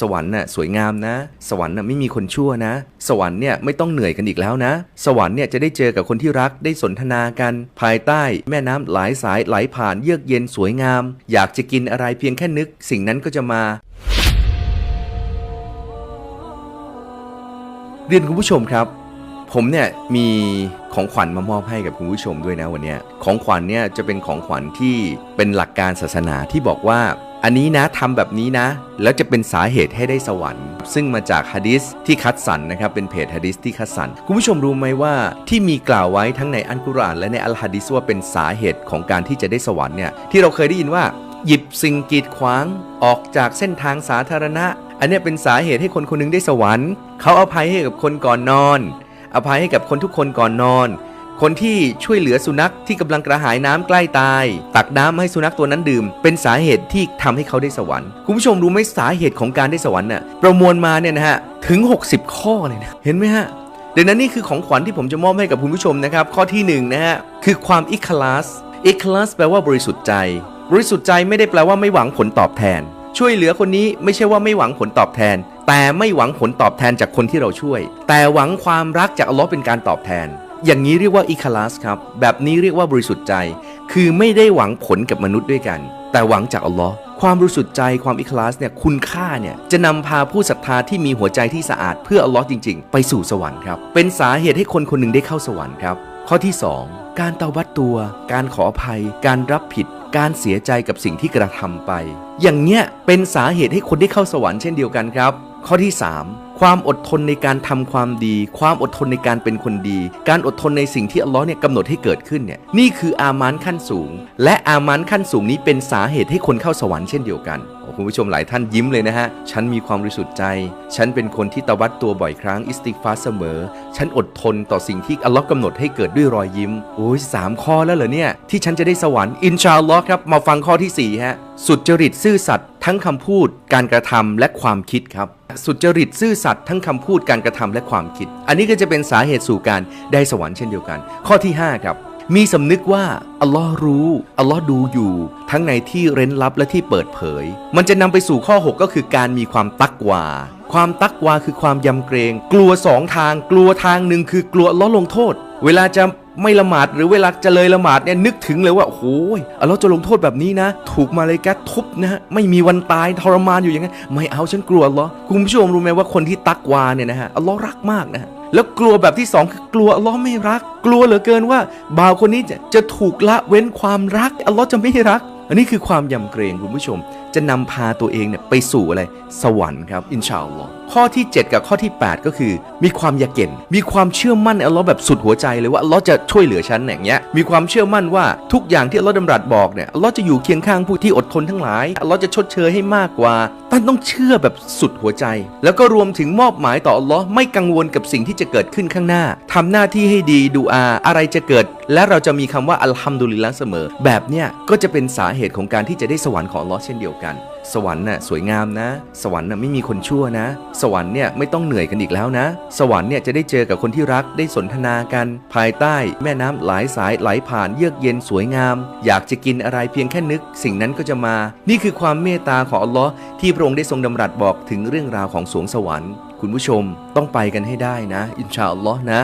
สวรรค์น่ะสวยงามนะ สวรรค์น่ะไม่มีคนชั่วนะ สวรรค์เนี่ยไม่ต้องเหนื่อยกันอีกแล้วนะ สวรรค์เนี่ยจะได้เจอกับคนที่รักได้สนทนากัน ภายใต้แม่น้ำหลายสายไหลผ่านเยือกเย็นสวยงาม อยากจะกินอะไรเพียงแค่นึก สิ่งนั้นก็จะมาเรียนคุณผู้ชมครับ ผมเนี่ยมีของขวัญมามอบให้กับคุณผู้ชมด้วยนะวันนี้ของขวัญเนี่ยจะเป็นของขวัญที่เป็นหลักการศาสนาที่บอกว่า อันนี้นะทำแบบนี้นะ แล้วจะเป็นสาเหตุให้ได้สวรรค์ ซึ่งมาจากฮะดิษที่คัดสรรนะครับ เป็นเพจฮะดิษที่คัดสรรคุณผู้ชมรู้ไหมว่าที่มีกล่าวไว้ทั้งในอัลกุรอานและในอัลฮะดิษว่าเป็นสาเหตุของการที่จะได้สวรรค์เนี่ยที่เราเคยได้ยินว่า หยิบสิ่งกีดขวางออกจากเส้นทางสาธารณะ อันนี้เป็นสาเหตุให้คนคนหนึงได้สวรรค์ เขาเอาภัยให้กับคนก่อนนอนอภัยให้กับคนทุกคนก่อนนอน คนที่ช่วยเหลือสุนัขที่กำลังกระหายน้ำใกล้ตาย ตักน้ำให้สุนัขตัวนั้นดื่ม เป็นสาเหตุที่ทำให้เขาได้สวรรค์คุณผู้ชมรู้ไหมสาเหตุของการได้สวรรค์น่ะประมวลมาเนี่ยนะฮะถึง 60 ข้อเลยนะเห็นไหมฮะดังนั้นนี่คือของขวัญที่ผมจะมอบให้กับคุณผู้ชมนะครับ ข้อที่หนึ่งนะฮะคือความอิคลาสอิคลาสแปลว่าบริสุทธิ์ใจ บริสุทธิ์ใจไม่ได้แปลว่าไม่หวังผลตอบแทน ช่วยเหลือคนนี้ไม่ใช่ว่าไม่หวังผลตอบแทน แต่ไม่หวังผลตอบแทนจากคนที่เราช่วย แต่หวังความรักจากอัลลอฮ์เป็นการตอบแทน อย่างนี้เรียกว่าอิคลาสครับ แบบนี้เรียกว่าบริสุทธิ์ใจ คือไม่ได้หวังผลกับมนุษย์ด้วยกัน แต่หวังจากอัลลอฮ์ความบริสุทธิ์ใจความอิคลาสเนี่ยคุณค่าเนี่ยจะนำพาผู้ศรัทธาที่มีหัวใจที่สะอาดเพื่ออัลลอฮ์จริง ๆ ไปสู่สวรรค์ครับ เป็นสาเหตุให้คนคนหนึ่งได้เข้าสวรรค์ครับ ข้อที่ 2 การเตาบัตตัว การขออภัย การรับผิด การเสียใจกับสิ่งที่กระทำไป อย่างเนี้ยเป็นสาเหตุให้คนได้เข้าสวรรค์เช่นเดียวกันครับ ข้อที่ 3 ความอดทนในการทำความดี ความอดทนในการเป็นคนดี การอดทนในสิ่งที่อัลลอฮ์เนี่ยกำหนดให้เกิดขึ้นเนี่ยนี่คืออามานขั้นสูง และอามานขั้นสูงนี้เป็นสาเหตุให้คนเข้าสวรรค์เช่นเดียวกันโอ้คุณผู้ชมหลายท่านยิ้มเลยนะฮะ ฉันมีความบริสุทธิ์ใจ ฉันเป็นคนที่ตะวัดตัวบ่อยครั้งอิสติกฟาเสมอ ฉันอดทนต่อสิ่งที่อัลลอฮ์กำหนดให้เกิดด้วยรอยยิ้ม โอ้ยสามข้อแล้วเหรอเนี่ย ที่ฉันจะได้สวรรค์อินชาอัลลอฮ์ครับ มาฟังข้อที่สี่ฮะ สุดจริตซื่อสัตย์ทั้งคำพูด การกระทำและความคิดครับ สุจริตซื่อสัตย์ทั้งคำพูดการกระทำและความคิด อันนี้ก็จะเป็นสาเหตุสู่การได้สวรรค์เช่นเดียวกัน ข้อที่ห้าครับ มีสำนึกว่าอัลลอฮ์รู้อัลลอฮ์ดูอยู่ ทั้งในที่เร้นลับและที่เปิดเผย มันจะนำไปสู่ข้อ 6 ก็คือการมีความตักวาความตักวาคือความยำเกรง กลัวสองทาง กลัวทางหนึ่งคือกลัวลลอลงโทษ เวลาจะ ไม่ละหมาดหรือเวลาจะเลยละหมาดเนี่ยนึกถึงเลยว่าโอ้โหอัลอจะลงโทษแบบนี้นะ ถูกมาเลยกัดทุบนะฮะไม่มีวันตายทรมานอยู่อย่างนั้นไม่เอาฉันกลัวเหรอคุณผู้ชมรู้ไหมว่าคนที่ตักวาเนี่ยนะฮะอัลลอฮ์รักมากนะฮะแล้วกลัวแบบที่สองคือกลัวอัลลอฮ์ไม่รัก กลัวเหลือเกินว่าบ่าวคนนี้จะจะถูกละเว้นความรักอัลลอฮ์จะไม่รัก อันนี้คือความยำเกรงคุณผู้ชม จะนำพาตัวเองเนี่ยไปสู่อะไรสวรรค์ครับอินชาอัลลอฮ์ข้อที่ 7 กับข้อที่ 8 ก็คือ มีความยาเก่นมีความเชื่อมั่นในอัลลอฮ์แบบสุดหัวใจเลยว่าอัลลอฮ์จะช่วยเหลือฉันอย่างเงี้ยมีความเชื่อมั่นว่าทุกอย่างที่อัลลอฮ์ดำรัสบอกเนี่ยอัลลอฮ์จะอยู่เคียงข้างผู้ที่อดทนทั้งหลายอัลลอฮ์จะชดเชยให้มากกว่าท่านต้องเชื่อแบบสุดหัวใจ แล้วก็รวมถึงมอบหมายต่ออัลลอฮ์ไม่กังวลกับสิ่งที่จะเกิดขึ้นข้างหน้าทำหน้าที่ให้ดีดูอา อะไรจะเกิด และเราจะมีคำว่าอัลฮัมดุลิลละเสมอ แบบเนี้ยก็จะเป็นสาเหตุของการที่จะได้สวรรค์ของอัลลอฮ์เช่นเดียวกันสวรรค์น่ะสวยงามนะ สวรรค์น่ะไม่มีคนชั่วนะ สวรรค์เนี่ยไม่ต้องเหนื่อยกันอีกแล้วนะ สวรรค์เนี่ยจะได้เจอกับคนที่รักได้สนทนากัน ภายใต้แม่น้ำหลายสายไหลผ่านเยือกเย็นสวยงาม อยากจะกินอะไรเพียงแค่นึก สิ่งนั้นก็จะมา นี่คือความเมตตาของอัลลอฮ์ที่พระองค์ได้ทรงดำรัสบอกถึงเรื่องราวของสวงสวรรค์ คุณผู้ชมต้องไปกันให้ได้นะ อินชาอัลลอฮ์นะ